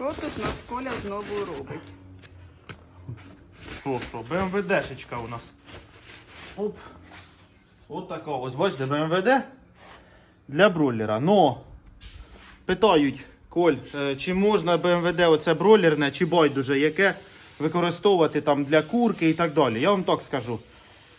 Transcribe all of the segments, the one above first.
Що тут наш Коля знову робить? Що, що, БМВДшечка у нас. Оп. От така ось, бачите, БМВД для бройлера. Но питають, Коль, е, чи можна БМВД оце бройлерне, чи байдуже, яке використовувати там для курки і так далі. Я вам так скажу.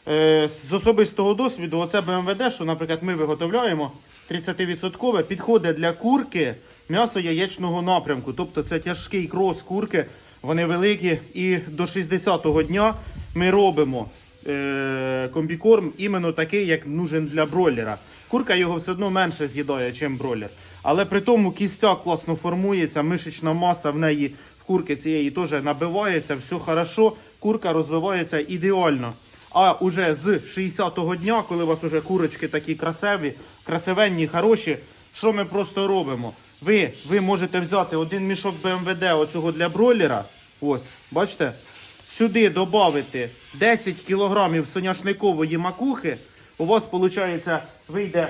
Е, З особистого досвіду, оце БМВД, що, наприклад, ми виготовляємо 30% підходить для курки м'ясо яєчного напрямку. Тобто це тяжкий крос курки, вони великі. І до 60-го дня ми робимо е, комбікорм іменно такий, як нужен для бройлера. Курка його все одно менше з'їдає, ніж бройлер. Але при тому кістяк класно формується, мишечна маса в неї в курки цієї теж набивається, все хорошо, курка розвивається ідеально. А уже з 60-го дня, коли у вас уже курочки такі красиві, красивенні, хороші, що ми просто робимо? Ви, ви можете взяти один мішок БМВД оцього для бройлера. Ось, бачите? Сюди додати 10 кілограмів соняшникової макухи. У вас, виходить, вийде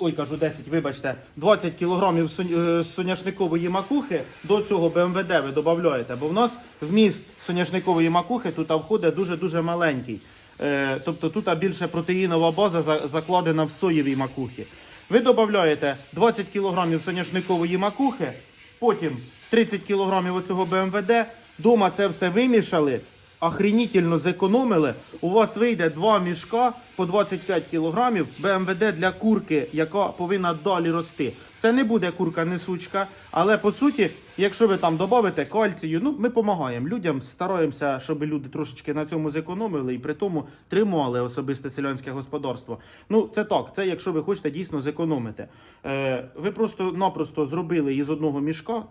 ой, кажу 10, вибачте, 20 кілограмів е, соняшникової макухи до цього БМВД ви додаєте, бо в нас вміст соняшникової макухи тут входить дуже-дуже маленький. Е, тобто тут більше протеїнова база закладена в соєвій макухі. Ви додаєте 20 кілограмів соняшникової макухи, потім 30 кілограмів оцього БМВД, дома це все вимішали, охренітельно зекономили, у вас вийде два мішка по 25 кілограмів БМВД для курки, яка повинна далі рости. Це не буде курка несучка, але по суті, якщо ви там додавите кальцію, ну ми допомагаємо людям, стараємося, щоб люди трошечки на цьому зекономили і при тому тримали особисте селянське господарство. Ну це так, це якщо ви хочете дійсно зекономити. Е, ви просто-напросто зробили із одного мішка,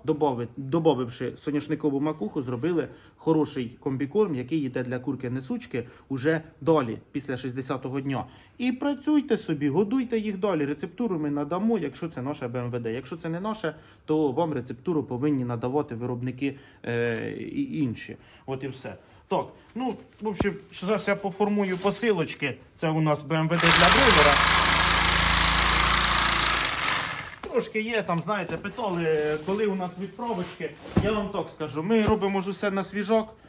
добавивши соняшникову макуху, зробили хороший комбікорм, який йде для курки несучки уже далі, після 60-го дня. І працюйте собі, годуйте їх далі. Рецептуру ми надамо, якщо це наше БМВД. Якщо це не наше, то вам рецептуру повинні надавати виробники е, і інші. От і все. Так, ну, в общем, зараз я поформую посилочки. Це у нас БМВД для бройлера. Трошки є, там, знаєте, питали, коли у нас відправочки. Я вам так скажу, ми робимо ж усе на свіжак, е,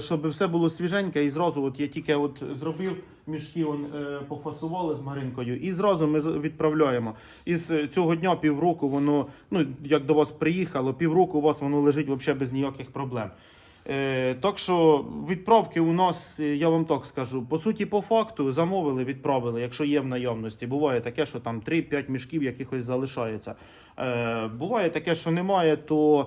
щоб все було свіженьке. І зразу от я тільки от зробив мішки, он, е, пофасували з Маринкою, і зразу ми відправляємо. Із з цього дня півроку воно, ну як до вас приїхало, півроку у вас воно лежить взагалі без ніяких проблем. Е, так що відправки у нас, е, я вам так скажу, по суті, по факту замовили, відправили, якщо є в наявності. Буває таке, що там 3-5 мішків якихось залишається. Е, буває таке, що немає, то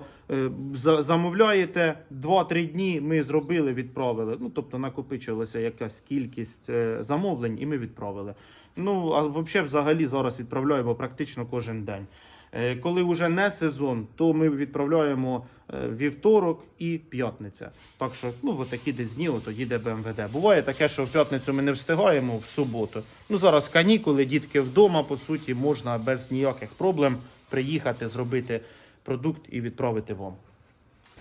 замовляєте 2-3 дні. Ми зробили, відправили. Ну тобто накопичилася якась кількість замовлень, і ми відправили. Ну а взагалі, взагалі зараз відправляємо практично кожен день. Е, Коли вже не сезон, то ми відправляємо е, вівторок і п'ятниця. Так що, ну, от такі десь дні, от їде БМВД. Буває таке, що в п'ятницю ми не встигаємо в суботу. Ну, зараз канікули, дітки вдома, по суті, можна без ніяких проблем приїхати, зробити продукт і відправити вам.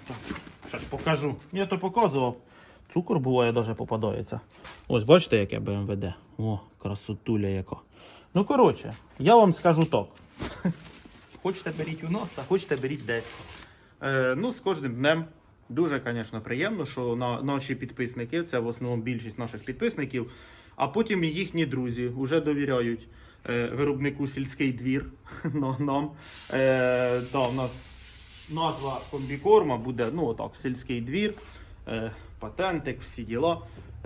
Так, зараз покажу. Я то показував. Цукор буває навіть попадається. Ось бачите, яке БМВД. О, красотуля яка. Ну, коротше, я вам скажу так. Хочете беріть у нас, а хочете беріть десь. Е, ну, з кожним днем дуже, звісно, приємно, що на, наші підписники, це в основному більшість наших підписників, а потім і їхні друзі вже довіряють е, виробнику сільський двір нам. Е, да, у нас назва комбікорма буде ну, отак, сільський двір, е, патентик, всі діла.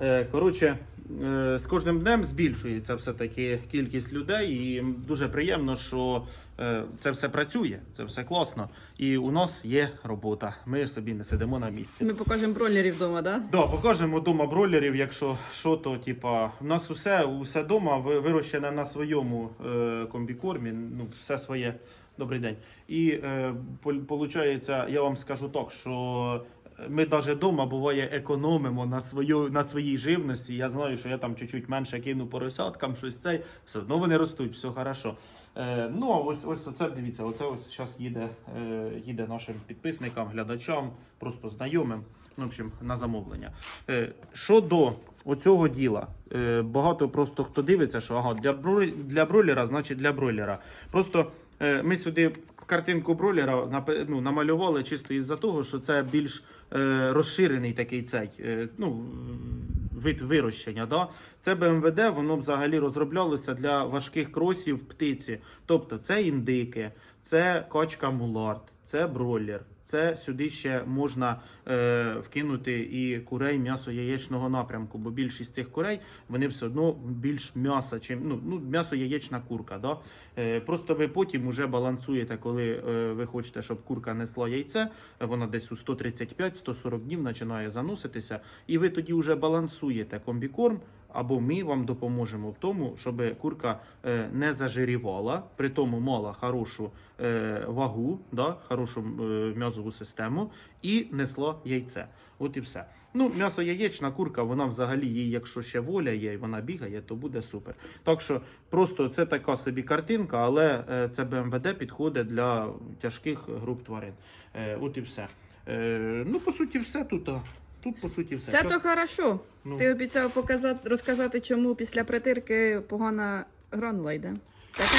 Е, коротше, е, з кожним днем збільшується все-таки кількість людей, і дуже приємно, що е, це все працює, це все класно. І у нас є робота. Ми собі не сидимо на місці. Ми покажемо бройлерів вдома, так? Да? Да, покажемо дома бройлерів, якщо що, то типа, у нас усе, усе дома ви- вирощене на своєму комбікормі, ну, все своє. Добрий день. І е, я вам скажу так, що ми навіть вдома буває економимо на свою на своїй живності. Я знаю, що я там чуть-чуть менше кину поросяткам, щось цей, все одно вони ростуть, все хорошо. Е, ну а ось ось оце дивіться, оце ось зараз їде, е, їде нашим підписникам, глядачам, просто знайомим. Ну, в общем, на замовлення. Е, щодо оцього діла, е, багато просто хто дивиться, що ага, для, бройлера, для бройлера, значить для бройлера. Просто е, ми сюди картинку бролера напе- ну, намалювали чисто із-за того, що це більш розширений такий цей е, ну, вид вирощення. Да? Це БМВД, воно взагалі розроблялося для важких кросів птиці. Тобто це індики, це качка мулард, це бройлер. Це сюди ще можна е, вкинути і курей м'ясо яєчного напрямку, бо більшість цих курей вони все одно більш м'яса, чим ну, ну м'ясо яєчна курка. Да? Е, просто ви потім вже балансуєте, коли е, ви хочете, щоб курка несла яйце, вона десь у 135-140 днів починає заноситися, і ви тоді вже балансуєте комбікорм. Або ми вам допоможемо в тому, щоб курка е, не зажирівала, при тому мала хорошу е, вагу, да, хорошу е, м'язову систему і несла яйце. От і все. Ну, м'ясо яєчна курка, вона взагалі їй, якщо ще воля є, і вона бігає, то буде супер. Так що просто це така собі картинка, але це БМВД підходить для тяжких груп тварин. От і все. Ну, по суті, все тут. Тут, по суті, все. Все то хорошо. ну, Ти обіцяв показати, розказати, чому після притирки погана гранула йде. Таке?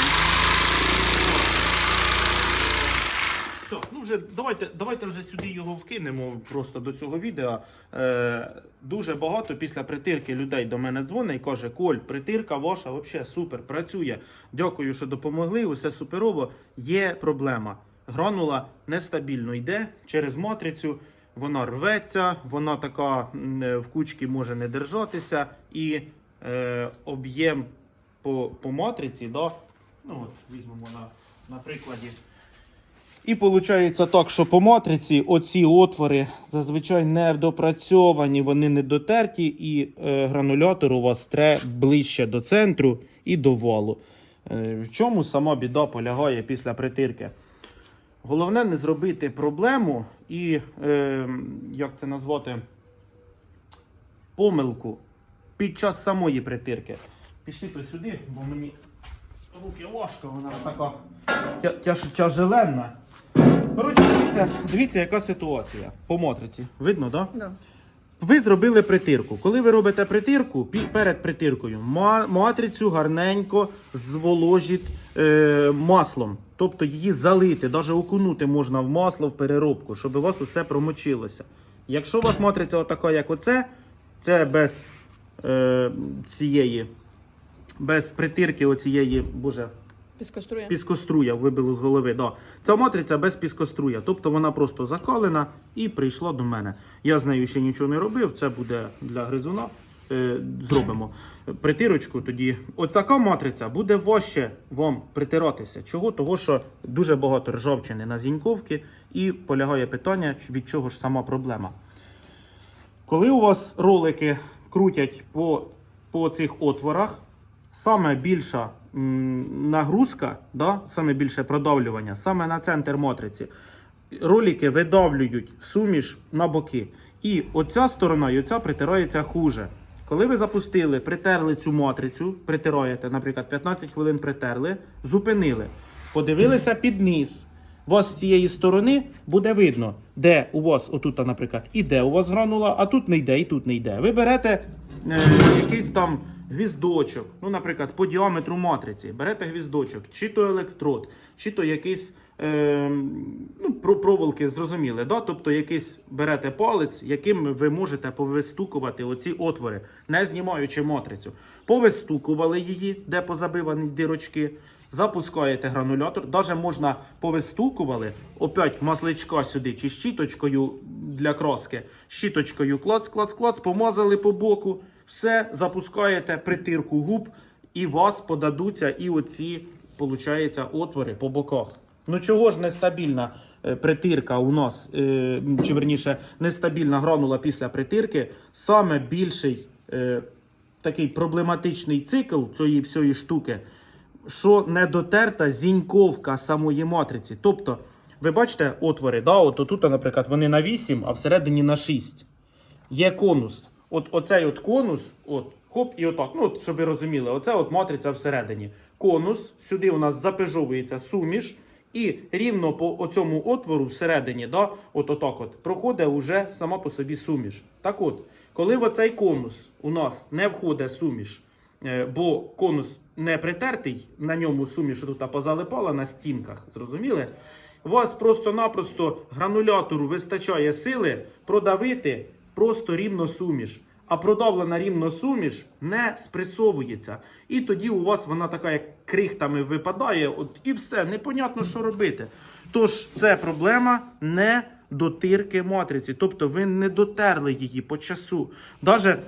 Ну вже давайте, давайте вже сюди його вкинемо просто до цього відео. Е, дуже багато після притирки людей до мене дзвонить і каже: Коль, притирка ваша взагалі супер, працює. Дякую, що допомогли. Усе суперово. Є проблема. Гранула нестабільно йде через матрицю. Вона рветься, вона така е, в кучці може не держатися, і е, об'єм по, по матриці, да, ну от візьмемо на, на прикладі. І виходить так, що по матриці оці отвори зазвичай не допрацьовані, вони не дотерті, і е, гранулятор у вас тре ближче до центру і до валу. Е, в чому сама біда полягає після притирки? Головне не зробити проблему і, е, як це назвати, помилку під час самої притирки. Пішли то сюди, бо мені руки важко, вона така тя- тяж, тяжеленна. Коротше, дивіться, дивіться, яка ситуація по матриці. Видно, так? Да? Да. Ви зробили притирку. Коли ви робите притирку, перед притиркою матрицю гарненько зволожіть е, маслом. Тобто її залити, навіть окунути можна в масло в переробку, щоб у вас усе промочилося. Якщо у вас матриця отака, як оце, це без е, цієї, без притирки оцієї, боже, Піскострує. піскоструя вибило з голови. Да. Ця матриця без піскоструя. Тобто вона просто закалена і прийшла до мене. Я з нею ще нічого не робив. Це буде для гризуна. Е, зробимо притирочку. Тоді от така матриця буде важче вам притиратися. Чого? Того, що дуже багато ржавчини на зіньковки, і полягає питання, від чого ж сама проблема. Коли у вас ролики крутять по, по цих отворах, саме більша нагрузка, да, саме більше продавлювання, саме на центр матриці. Ролики видавлюють суміш на боки. І оця сторона і оця притирається хуже. Коли ви запустили, притерли цю матрицю, притираєте, наприклад, 15 хвилин притерли, зупинили, подивилися під низ. У вас з цієї сторони буде видно, де у вас, отут, наприклад, іде у вас гранула, а тут не йде, і тут не йде. Ви берете е, якийсь там гвіздочок, ну, наприклад, по діаметру матриці, берете гвіздочок, чи то електрод, чи то якийсь е, ну, про- проволоки, зрозуміли, да? тобто якийсь берете палець, яким ви можете повистукувати оці отвори, не знімаючи матрицю. Повистукували її, де позабивані дирочки. Запускаєте гранулятор, навіть можна повистукували, опять масличка сюди, чи щіточкою для краски, щіточкою клац, клац, клац, помазали по боку, все, запускаєте притирку губ, і вас подадуться і оці, получається, отвори по боках. Ну чого ж нестабільна е, притирка у нас, е, чи верніше, нестабільна гранула після притирки, саме більший е, такий проблематичний цикл цієї всієї штуки що не дотерта зіньковка самої матриці. Тобто, ви бачите отвори, да? от тут, наприклад, вони на 8, а всередині на 6. Є конус. От оцей от конус, от, хоп, і отак. Ну, от, щоб ви розуміли, оце от матриця всередині. Конус, сюди у нас запежовується суміш, і рівно по оцьому отвору всередині, да, от отак от, проходить уже сама по собі суміш. Так от, коли в оцей конус у нас не входить суміш, Е, Бо конус не притертий, на ньому суміш тут позалипала на стінках. Зрозуміли? У вас просто-напросто гранулятору вистачає сили продавити просто рівно суміш. А продавлена рівно суміш не спресовується. І тоді у вас вона така, як крихтами випадає, от і все, непонятно, що робити. Тож це проблема не дотирки матриці. Тобто ви не дотерли її по часу. Даже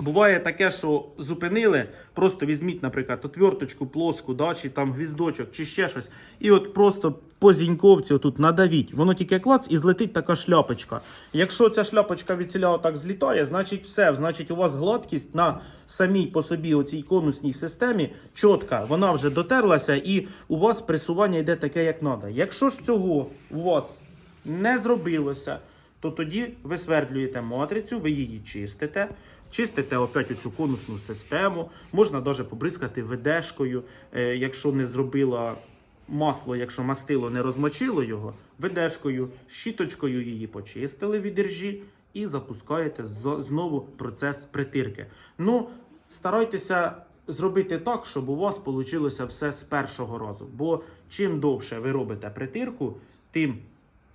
Буває таке, що зупинили, просто візьміть, наприклад, отверточку плоску, да, чи там гвіздочок, чи ще щось, і от просто по зіньковці отут надавіть. Воно тільки клац і злетить така шляпочка. Якщо ця шляпочка від ціля отак злітає, значить все. Значить, у вас гладкість на самій по собі оцій конусній системі чітка, вона вже дотерлася, і у вас пресування йде таке, як треба. Якщо ж цього у вас не зробилося, то тоді ви свердлюєте матрицю, ви її чистите, чистите опять оцю конусну систему. Можна навіть побризкати ведешкою, е, якщо не зробила масло, якщо мастило не розмочило його, ведешкою, щіточкою її почистили від іржі і запускаєте знову процес притирки. Ну, старайтеся зробити так, щоб у вас вийшло все з першого разу. Бо чим довше ви робите притирку, тим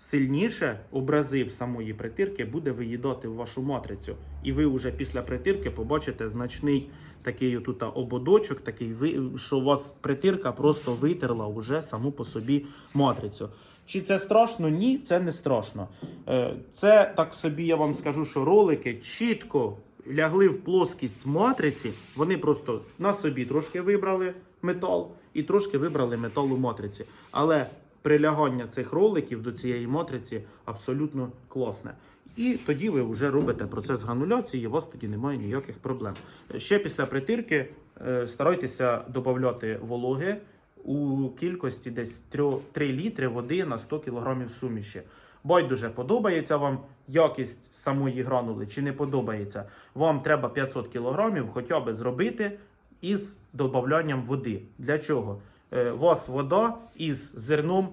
сильніше образив самої притирки буде виїдати в вашу матрицю. І ви вже після притирки побачите значний такий тут ободочок, такий, що у вас притирка просто витерла вже саму по собі матрицю. Чи це страшно? Ні, це не страшно. Е, Це так собі я вам скажу, що ролики чітко лягли в плоскість матриці. Вони просто на собі трошки вибрали метал і трошки вибрали метал у матриці. Але прилягання цих роликів до цієї матриці абсолютно класне. І тоді ви вже робите процес грануляції, і у вас тоді немає ніяких проблем. Ще після притирки е, старайтеся додати вологи у кількості десь 3, 3 літри води на 100 кг суміші. Байдуже, подобається вам якість самої гранули чи не подобається. Вам треба 500 кг хоча б зробити із додаванням води. Для чого? Е, У вас вода із зерном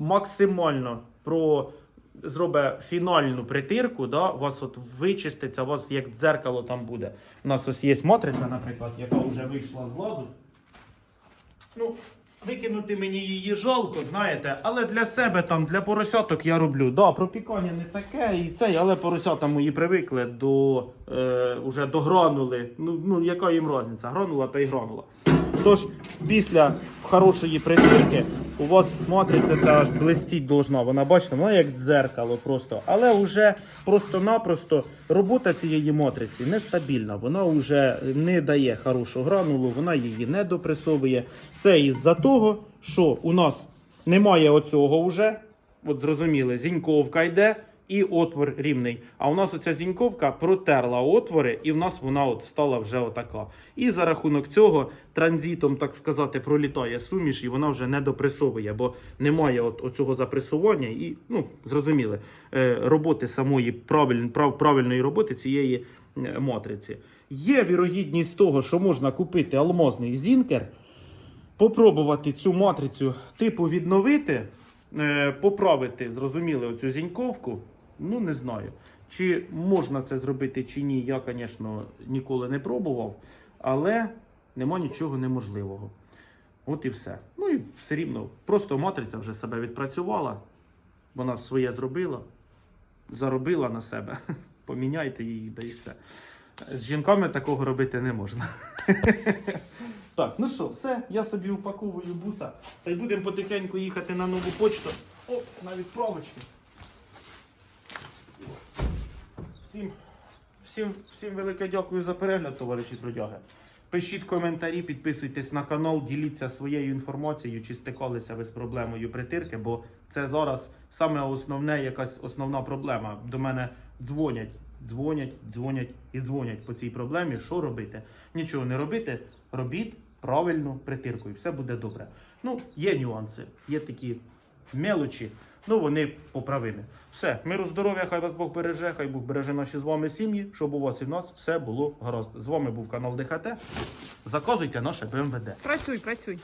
максимально про зробить фінальну притирку, да, у вас от вичиститься, у вас як дзеркало там буде. У нас ось є матриця, наприклад, яка вже вийшла з ладу. Ну, викинути мені її жалко, знаєте, але для себе там, для поросяток я роблю. Да, пропікання не таке і цей, але поросята мої привикли до е, уже до гранули. Ну, ну яка їм різниця? Гранула та й гранула. Тож, після хорошої притирки у вас матриця ця аж блистіть должна. Вона бачите, вона як дзеркало просто. Але вже просто-напросто робота цієї матриці нестабільна. Вона вже не дає хорошу гранулу, вона її не допресовує. Це із-за того, що у нас немає оцього вже. От зрозуміли, зіньковка йде і отвор рівний. А у нас оця зіньковка протерла отвори, і в нас вона от стала вже отака. І за рахунок цього транзитом, так сказати, пролітає суміш, і вона вже не допресовує, бо немає от, оцього запресування і, ну, зрозуміли, е, роботи самої правиль, прав, правильної роботи цієї е, матриці. Є вірогідність того, що можна купити алмазний зінкер, попробувати цю матрицю типу відновити, е, поправити, зрозуміли, оцю зіньковку. Ну, не знаю. Чи можна це зробити, чи ні, я, звісно, ніколи не пробував, але нема нічого неможливого. От і все. Ну і все рівно, просто матриця вже себе відпрацювала, вона своє зробила, заробила на себе. Поміняйте її, да і все. З жінками такого робити не можна. Так, ну що, все, я собі упаковую буса. Та й будемо потихеньку їхати на нову почту. О, навіть правочки. Всім, всім, всім велике дякую за перегляд, товариші трудяги. Пишіть коментарі, підписуйтесь на канал, діліться своєю інформацією, чи стикалися ви з проблемою притирки, бо це зараз саме основне, якась основна проблема. До мене дзвонять, дзвонять, дзвонять і дзвонять по цій проблемі. Що робити? Нічого не робити, робіть правильну притирку, і все буде добре. Ну, є нюанси, є такі мелочі. Ну, вони поправимі. Все, миру, здоров'я, хай вас Бог береже, хай Бог береже наші з вами сім'ї, щоб у вас і в нас все було гаразд. З вами був канал ДХТ. Заказуйте наше БМВД. Працюй, працюй.